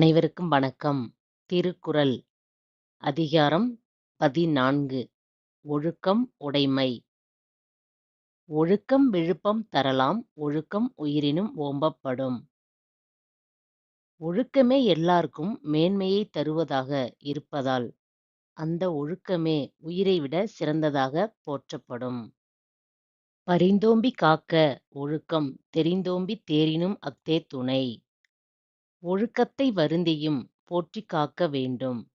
அனைவருக்கும் வணக்கம். திருக்குறள் அதிகாரம் பதினான்கு ஒழுக்கம் உடைமை. ஒழுக்கம் விழுப்பம் தரலாம் ஒழுக்கம் உயிரினும் ஓம்பப்படும். ஒழுக்கமே எல்லாருக்கும் மேன்மையைத் தருவதாக இருப்பதால் அந்த ஒழுக்கமே உயிரை விட சிறந்ததாகப் போற்றப்படும். பரிந்தோம்பி காக்க ஒழுக்கம் தெரிந்தோம்பித் தேறினும் அஃதே துணை. ஒழுக்கத்தை வருந்தியும் போற்றிக் காக்க வேண்டும்.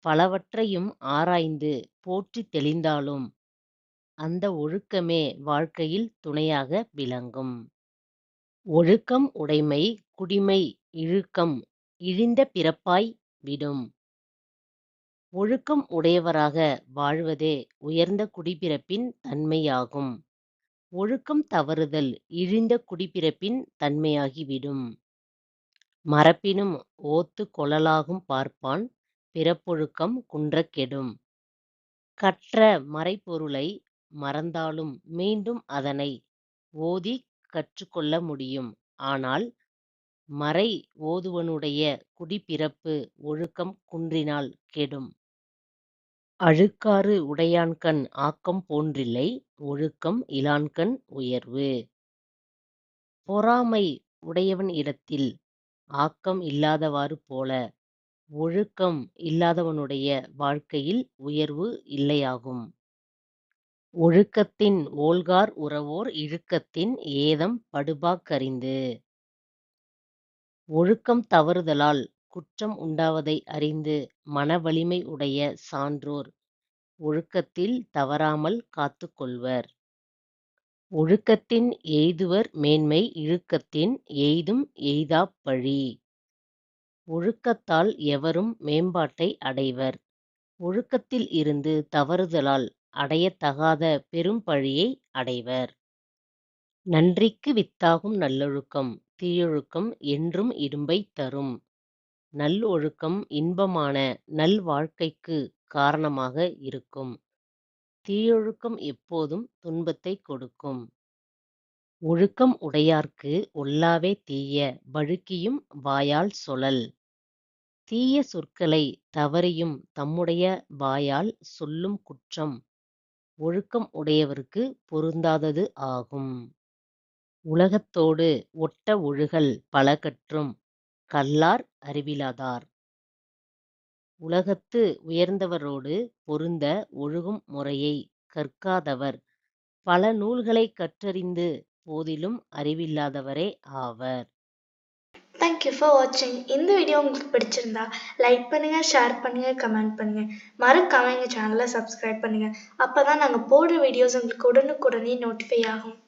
பலவற்றையும் ஆராய்ந்து போற்றித் தெளிந்தாலும் அந்த ஒழுக்கமே வாழ்க்கையில் துணையாக விளங்கும். ஒழுக்கம் உடைமை குடிமை இழுக்கம் இழிந்த பிறப்பாய் விடும். ஒழுக்கம் உடையவராக வாழ்வதே உயர்ந்த குடிப்பிறப்பின் தன்மையாகும். ஒழுக்கம் தவறுதல் இழிந்த குடிப்பிறப்பின் தன்மையாகி விடும். மறப்பினும் ஓத்துக் கொளலாகும் பார்ப்பான் பிறப்பொழுக்கம் குன்றக் கெடும். கற்ற மறைபொருளை மறந்தாலும் மீண்டும் அதனை ஓதிக் கற்றுக் கொள்ள முடியும். ஆனால் மறை ஓதுவனுடைய குடிப்பிறப்பு ஒழுக்கம் குன்றினால் கெடும். அழுக்காறு உடையான்கண் ஆக்கம் போன்றில்லை ஒழுக்கம் இலான்கண் உயர்வு. பொறாமை உடையவன் இடத்தில் ஆக்கம் இல்லாதவாறு போல ஒழுக்கம் இல்லாதவனுடைய வாழ்க்கையில் உயர்வு இல்லையாகும். ஒழுக்கத்தின் ஓல்கார் உறவோர் இழுக்கத்தின் ஏதம் படுபாக் கறிந்து. ஒழுக்கம் தவறுதலால் குற்றம் உண்டாவதை அறிந்து மனவலிமை உடைய சான்றோர் ஒழுக்கத்தில் தவறாமல் காத்துக் கொள்வர். ஒழுக்கத்தின் எய்துவர் மேன்மை இழுக்கத்தின் எய்தும் எய்தாப் பழி. ஒழுக்கத்தால் எவரும் மேம்பாட்டை அடைவர். ஒழுக்கத்தில் இருந்து தவறுதலால் அடையத் தகாத பெரும் பழியை அடைவர். நன்றிக்கு வித்தாகும் நல்லொழுக்கம் தீயொழுக்கம் என்றும் இடும்பைத் தரும். நல்லொழுக்கம் இன்பமான நல்வாழ்க்கைக்குக் காரணமாக இருக்கும். தீயொழுக்கம் எப்போதும் துன்பத்தைக் கொடுக்கும். ஒழுக்கம் உடையார்க்கு ஒல்லாவே தீய வழுக்கியும் வாயால் சொலல். தீய சொற்களைத் தவறியும் தம்முடைய வாயால் சொல்லும் குற்றம் ஒழுக்கம் உடையவர்க்குப் பொருந்தாதது ஆகும். உலகத்தோடு ஒட்ட ஒழுகல் பல கற்றும் கல்லார் அறிவிலாதார். உலகத்து உயர்ந்தவரோடு பொருந்த ஒழுகும் முறையைக் கற்காதவர். பல நூல்களைக் கற்றறிந்து போதிலும் அறிவில்லாதவரே ஆவர். தேங்க் யூ ஃபார் வாட்சிங் இந்த வீடியோ உங்களுக்கு பிடிச்சிருந்தா லைக் பண்ணுங்க ஷேர் பண்ணுங்க கமெண்ட் பண்ணுங்க. மறக்காம எங்கள் சேனலை சப்ஸ்கிரைப் பண்ணுங்க. அப்போதான் நாங்கள் போடுற வீடியோஸ் உங்களுக்கு உடனுக்குடனே நோட்டிஃபை ஆகும்.